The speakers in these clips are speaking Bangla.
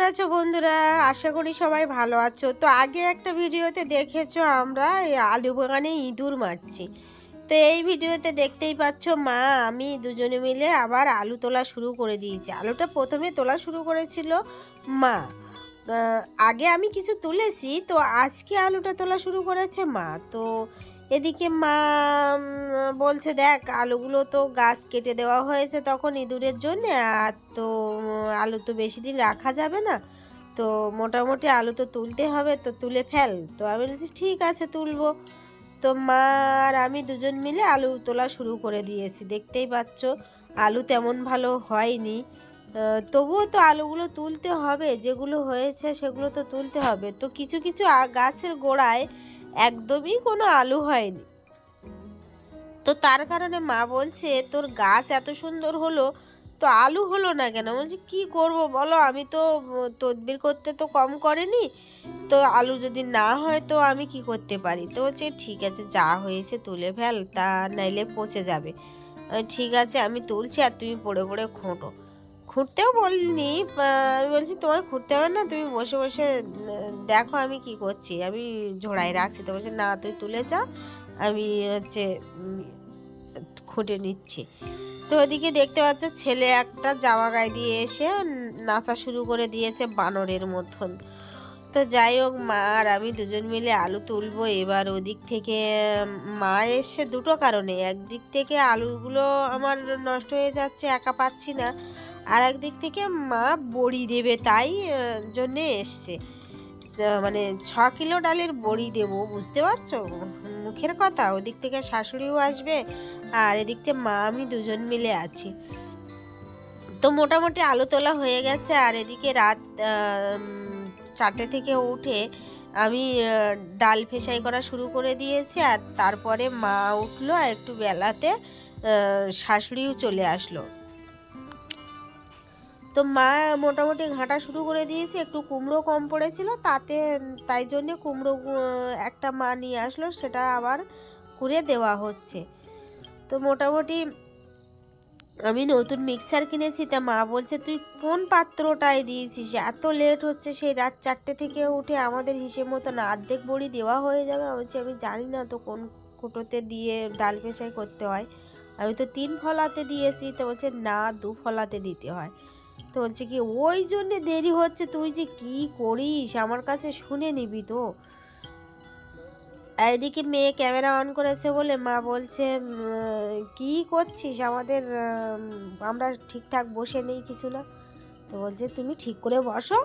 কেমন আছো বন্ধুরা? আশা করি সবাই ভালো আছো। তো আগে একটা ভিডিওতে দেখেছ আমরা আলু বাগানে ইঁদুর মারছি। তো এই ভিডিওতে দেখতেই পাচ্ছ মা, আমি দুজনে মিলে আবার আলু তোলা শুরু করে দিয়েছি। আলুটা প্রথমে তোলা শুরু করেছিল মা। আগে আমি কিছু তুলেছি, তো আজকে আলুটা তোলা শুরু করেছে মা। তো এদিকে মা বলছে, দেখ, আলুগুলো তো গাছ কেটে দেওয়া হয়েছে তখন ইঁদুরের জন্য, আর তো আলু তো বেশি দিন রাখা যাবে না। তো মোটামুটি আলু তো তুলতে হবে, তো তুলে ফেল। তো আমি বলছি, ঠিক আছে, তুলবো। তো মা আর আমি দুজন মিলে আলু তোলা শুরু করে দিয়েছি। দেখতেই পাচ্ছ, আলু তেমন ভালো হয়নি। তবুও তো আলুগুলো তুলতে হবে, যেগুলো হয়েছে সেগুলো তো তুলতে হবে। তো কিছু কিছু গাছের গোড়ায় একদমই কোনো আলু হয়নি। তো তার কারণে মা বলছে, তোর গাছ এত সুন্দর হলো, তো আলু হলো না কেন? বলছি, কি করব বলো? আমি তো, তদবির করতে তো কম করেনি। তো আলু যদি না হয় তো আমি কি করতে পারি? তো বলছে, ঠিক আছে, যা হয়েছে তুলে ফেল, তা নাইলে পচে যাবে। ঠিক আছে, আমি তুলছি আর তুমি পড়ে পড়ে খোঁটো। খুঁড়তেও বলিনি আমি বলছি, তোমার ঘুরতে হবে না, তুমি বসে বসে দেখো আমি কি করছি। আমি ঝোড়ায় রাখছি, তো বলছে, না, তুই তুলে যা, আমি হচ্ছে খুঁটে নিচ্ছি। তো ওদিকে দেখতে পাচ্ছ, ছেলে একটা জামা গায়ে দিয়ে এসে নাচা শুরু করে দিয়েছে বানরের মতন। তো যাই হোক, মা আর আমি দুজন মিলে আলু তুলবো। এবার ওদিক থেকে, মা এসছে দুটো কারণে। একদিক থেকে আলুগুলো আমার নষ্ট হয়ে যাচ্ছে, একা পাচ্ছি না। আর একদিক থেকে মা বড়ি দেবে, তাই জন্যে এসছে। মানে ছ কিলো ডালের বড়ি দেবো, বুঝতে পারছ? মুখের কথা, ওদিক থেকে শাশুড়িও আসবে, আর এদিক থেকে মা, আমি দুজন মিলে আছি। তো মোটামুটি আলু তোলা হয়ে গেছে, আর এদিকে রাত চারটে থেকে উঠে আমি ডাল ফেসাই করা শুরু করে দিয়েছি আর তারপরে মা উঠল আর একটু বেলাতে শাশুড়িও চলে আসলো। তো মা মোটামুটি ঘাঁটা শুরু করে দিয়েছে, একটু কুমড়ো কম পড়েছিল তাতে, তাই জন্যে কুমড়ো একটা মা নিয়ে আসলো সেটা আবার করে দেওয়া হচ্ছে। তো মোটামুটি আমি নতুন মিক্সার কিনেছি, তা মা বলছে, তুই কোন পাত্রটায় দিয়েছিস? এত লেট হচ্ছে, সেই রাত চারটে থেকে উঠে আমাদের হিসেব মতন অর্ধেক বড়ি দেওয়া হয়ে যাবে? বলছি, আমি জানি না তো কোন কুটোতে দিয়ে ডাল পেশাই করতে হয়। আমি তো তিন ফলাতে দিয়েছি, তো বলছে, না, দু ফলাতে দিতে হয়। তো বলছে কি, ওই জন্যে দেরি হচ্ছে, তুই যে কি করিস? আমার কাছে শুনে নিবি তো। এদিকে মেয়ে ক্যামেরা অন করেছে বলে মা বলছে কি করছিস? আমাদের আমরা ঠিকঠাক বসে নেই কিছু না। তো বলছে, তুমি ঠিক করে বসো।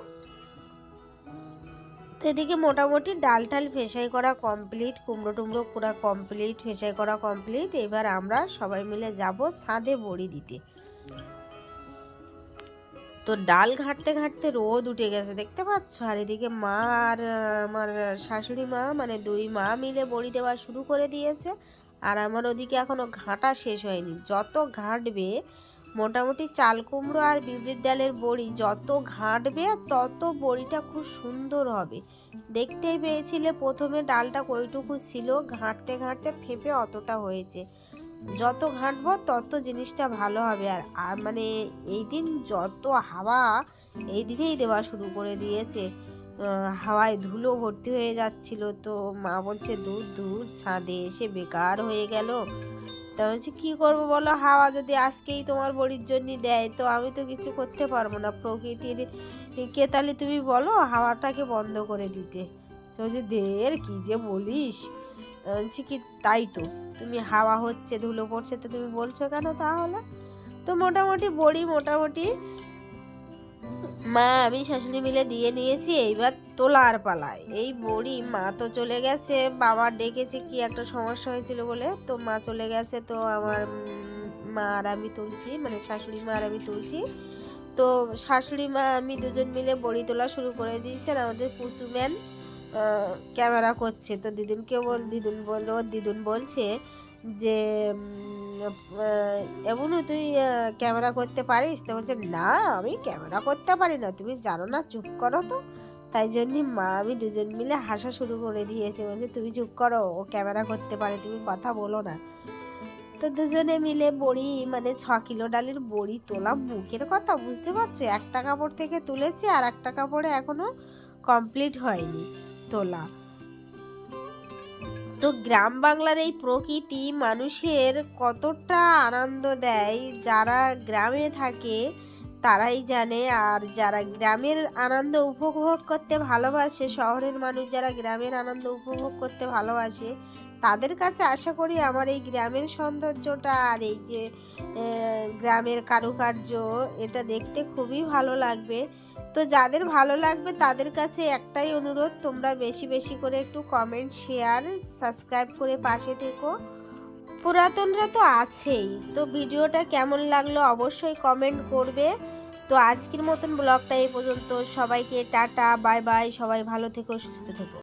তো এদিকে মোটামুটি ডাল টাল ফেসাই করা কমপ্লিট, কুমড়ো টুমড়ো পুরা কমপ্লিট, ফেসাই করা কমপ্লিট। এবার আমরা সবাই মিলে যাব ছাদে বড়ি দিতে। তো ডাল ঘাঁটতে ঘাঁটতে রোদ উঠে গেছে, দেখতে পাচ্ছ? আর এদিকে মা আর, আমার শাশুড়ি মা মানে দুই মা মিলে বড়ি দেওয়া শুরু করে দিয়েছে। আর আমার ওদিকে এখনও ঘাঁটা শেষ হয়নি। যত ঘাঁটবে, মোটামুটি চাল কুমড়ো আর বিউলির ডালের বড়ি যত ঘাঁটবে, তত বড়িটা খুব সুন্দর হবে। দেখতেই পেয়েছিলে, প্রথমে ডালটা কইটুকু ছিল, ঘাঁটতে ঘাঁটতে ফেপে অতটা হয়েছে। যত ঘাঁটবো, তত জিনিসটা ভালো হবে। আর মানে এই দিন যত হাওয়া এই দিনেই দেওয়া শুরু করে দিয়েছে। হাওয়ায় ধুলো ভর্তি হয়ে যাচ্ছিল তো মা বলছে, দূর দূর, ছাদে এসে বেকার হয়ে গেল। তা বলছি, কী করব বলো? হাওয়া যদি আজকেই তোমার বড়ির জন্য দেয়, তো আমি তো কিছু করতে পারব না। প্রকৃতির কে তাহলে তুমি বলো হাওয়াটাকে বন্ধ করে দিতে? বলছে দের কি যে বলিস? বলছি, কি, তাই তো। তুমি হাওয়া হচ্ছে, ধুলো পড়ছে তো তুমি বলছো কেন তাহলে? তো মোটামুটি বড়ি মোটামুটি মা, আমি শাশুড়ি মিলে দিয়ে নিয়েছি, এইবার তোলার পালায়। এই বড়ি মা তো চলে গেছে, বাবা ডেকেছে কি একটা সমস্যা হয়েছিল বলে, তো মা চলে গেছে, তো আমার মা আর আমি তুলছি মানে শাশুড়ি মা আর আমি তুলছি। তো শাশুড়ি মা, আমি দুজন মিলে বড়ি তোলা শুরু করে দিয়েছেন, আমাদের পুচু ম্যান। ক্যামেরা করছে। তো দিদুনকে বল, দিদুন বলল, দিদুন বলছে যে এমনও তুই ক্যামেরা করতে পারিস? তো বলছে, না, আমি ক্যামেরা করতে পারি না। তুমি জানো না, চুপ করো তো। তাই জন্যই মা, আমি দুজন মিলে হাসা শুরু করে দিয়েছে। বলছে, তুমি চুপ করো, ও ক্যামেরা করতে পারে, তুমি কথা বলো না। তো দুজনে মিলে বড়ি মানে ছ কিলো ডালের বড়ি তোলা মুখের কথা, বুঝতে পারছ? একটা কাপড় থেকে তুলেছি, আর একটা কাপড়ে এখনও কমপ্লিট হয়নি। তোলা। তো গ্রাম বাংলার এই প্রকৃতি মানুষের কতটা আনন্দ দেয়, যারা গ্রামে থাকে তারাই জানে। আর যারা গ্রামের আনন্দ উপভোগ করতে ভালোবাসে, শহরের মানুষ যারা গ্রামের আনন্দ উপভোগ করতে ভালোবাসে, তাদের কাছে আশা করি আমার এই গ্রামের সৌন্দর্যটা আর এই যে গ্রামের কারুকার্য, এটা দেখতে খুবই ভালো লাগবে। তো যাদের ভালো লাগবে তাদের কাছে একটাই অনুরোধ, তোমরা বেশি বেশি করে একটু কমেন্ট শেয়ার সাবস্ক্রাইব করে পাশে থেকো। পুরাতনরা তো আছেই, তো ভিডিওটা কেমন লাগল অবশ্যই কমেন্ট করবে। তো আজকের মতন ব্লগটা এই পর্যন্ত, সবাইকে টাটা বাই বাই সবাই ভালো থেকো, সুস্থ থেকো।